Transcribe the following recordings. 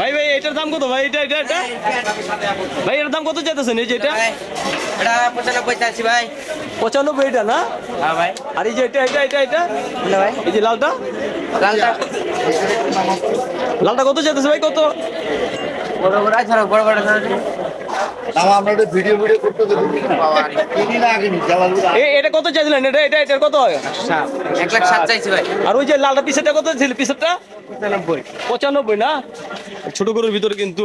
ভাই ভাই এটার দাম কত? ভাই এটা এটা এটা? ভাই এটার দাম কত যেতেছেন এই যে এটা? এটা পঁচানব্বই চাচ্ছি ভাই। পঁচানব্বই এটা না? হ্যাঁ ভাই। আর এই যে এটা এটা এটা এটা? ভাই। এই যে লালটা? লালটা। লালটা কত যেতেছে ভাই কত? বড় বড় বড় বড়। আমরা আমরা একটা ভিডিও ভিডিও করতে তো কিনি না আগে নি যাওয়ার এ এটা কত চাইছিলেন? এটা এটা এটার কত এক লাখ সাত চাইছি ভাই আর ওই যে লালটা পিসেরটা কত ছিল? পিসেরটা? পঁচানব্বই। পঁচানব্বই না? ছোট গরুর ভিতরে কিন্তু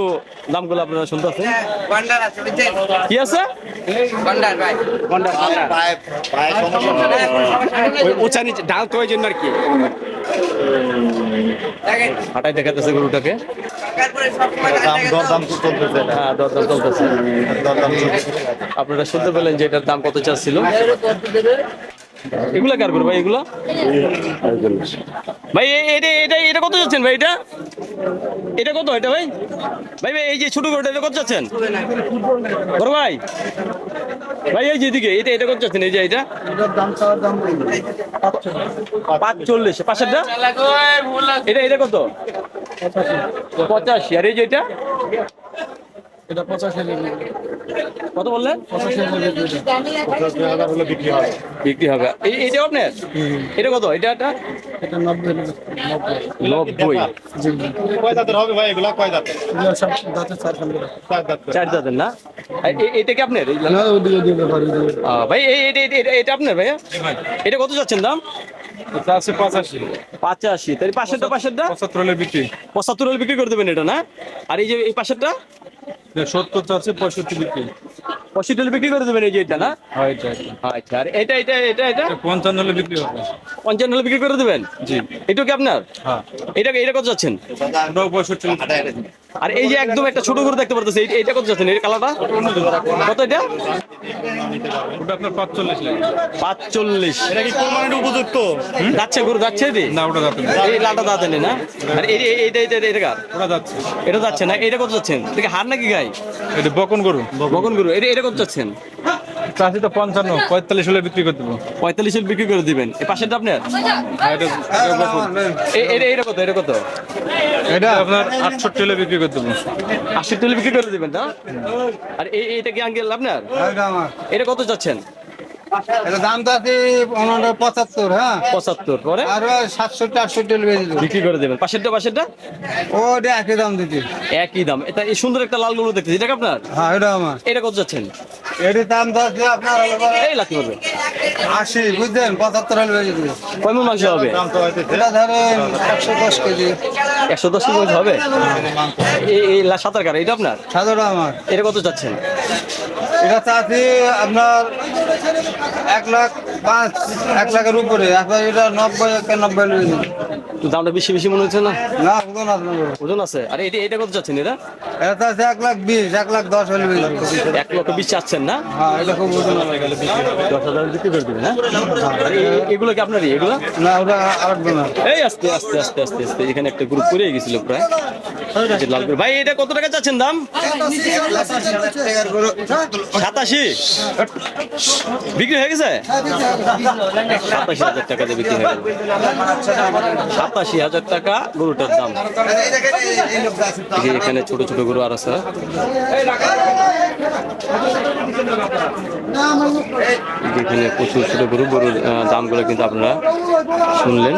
দামগুলো আপনারা শুনতে পাচ্ছেন গন্ডার আছে বুঝছেন কি আছে? উঁচা নিচে ডাল তো ওই জন্য আর কি। হাঁটাই দেখাতেছে গরুটাকে। দরদাম চলতেছে হ্যাঁ দরদাম চলতেছে দরদাম আপনারা শুনতে পেলেন যে এটার দাম কত চাচ্ছিল এগুলা কার করে ভাই এগুলো ভাই এটা এটা এটা কত যাচ্ছেন ভাই এটা এটা কত এটা ভাই ভাই ভাই এই যে ছোট গরুটা এটা কত যাচ্ছেন বড় ভাই ভাই এই যে এদিকে এটা এটা কত যাচ্ছেন এই যে এটা পাঁচ চল্লিশ পাঁচশোটা এটা এটা কত পঁচাশি। আর এই যে এটা? এটা পঁচাশি কত বললেন বিক্রি হবে। বিক্রি হবে। এটা আপনার? এটা কত? এটা এটা নব্বই চার দাঁতের না? এটা কি আপনার? ভাই এটা আপনার ভাইয়া? এটা কত যাচ্ছেন দাম? এটা আছে পঁচাশি। পাঁচাশি। তাই পাশেরটা পাশেরটা পঁচাত্তর হলে বিক্রি। পঁচাত্তর হলে বিক্রি করে দেবেন এটা না? আর এই যে এই পাশেরটা সত্তর চাচ্ছে পঁয়ষট্টি বিক্রি। পঁয়ষট্টি হলে বিক্রি করে দেবেন এই যে এটা না? এটা এটা। আচ্ছা আর এটা এটা এটা এটা? হলে বিক্রি হবে। পঞ্চান্ন হলে বিক্রি করে দেবেন? জি। এটা কি আপনার? হ্যাঁ। এটা এটা কত যাচ্ছেন? আর এই যে একদম একটা ছোট করে দেখতে পারতেছে এইটা কত যাচ্ছেন? এই কালারটা? কত এটা? ওটা আপনার পাঁচচল্লিশ লাগে পাঁচচল্লিশ। এটা কি কোরবানির উপযুক্ত? যাচ্ছে গরু যাচ্ছে এটি? না ওটা যাচ্ছে। এই দাঁতে না? আর এই এই- এইটা এইটা এটা কার? ওটা যাচ্ছে। এটা যাচ্ছে না? এটা কত যাচ্ছেন? এটা কি হার নাকি গাই? এটা বকন গরু। বগন গরু। এটা এটা কত যাচ্ছেন? চাষি তো পঞ্চান্ন পঁয়তাল্লিশ হলে বিক্রি করে দেবো। পঁয়তাল্লিশ হলে বিক্রি করে দিবেন। এই পাশেরটা আপনার? আর এটা এটা এটা এটা কত? এটা কত? এটা আপনার আটষট্টি হলে বিক্রি করে দেবো। আটষট্টি হলে বিক্রি করে দিবেন না? আর এই এইটা কি আঙ্কেল আপনার? এটা কত যাচ্ছেন এটা দাম তো আছে পনেরো পঁচাত্তর হ্যাঁ? পঁচাত্তর পরে? আর সাতষট্টি আটষট্টি বিক্রি করে দেবেন। পাশেরটা পাশেরটা? ও ওটা একই দাম দিতে একই দাম। এটা এই সুন্দর একটা লাল গরু দেখতেছি এটা আপনার? হ্যাঁ এটা আমার। এটা কত যাচ্ছেন? এটির দাম তো আছে আপনার এই লাথি করবে আশি বুঝলেন? পঁচাত্তর হলে বেশি দেবো। কয় মাংস হবে? দাম তো হইতেছে। এটা ধরেন একশো দশ কেজি। একশো দশ কেজি হবে? এই এই সাঁতার কার এটা আপনার? সাদাটা আমার। এটা কত যাচ্ছেন? এটা চাচ্ছি আপনার এক লাখ পাঁচ এক লাখের উপরে। এখন এটা নব্বই। একটু দামটা বেশি বেশি মনে হচ্ছে না? না বুঝুন না আপনার ওজন আছে? আরে এটা এটা কত যাচ্ছেন এটা? এটা চাচ্ছি এক লাখ বিশ এক লাখ দশ হলে এক লক্ষ বিশ চাচ্ছেন না? হ্যাঁ এটা খুব বুঝুন না দশ হাজার বিক্রি করে দেবেন হ্যাঁ? এই- এগুলো কি আপনারই? এগুলো? না ওটা আরেকজন এই আস্তে আস্তে আস্তে আস্তে আস্তে। এখানে একটা গ্রুপ করে গেছিল প্রায়। ভাই, এটা কত টাকা চাচ্ছেন দাম? সাতাশি। বিক্রি হয়ে গেছে? সাতাশি হাজার টাকা দিয়ে বিক্রি হয়ে সাতাশি হাজার টাকা গরুটার দাম। এখানে ছোট ছোট গরু আর আছে। এখানে প্রচুর ছোট গরু, গরুর দামগুলো কিন্তু আপনারা শুনলেন।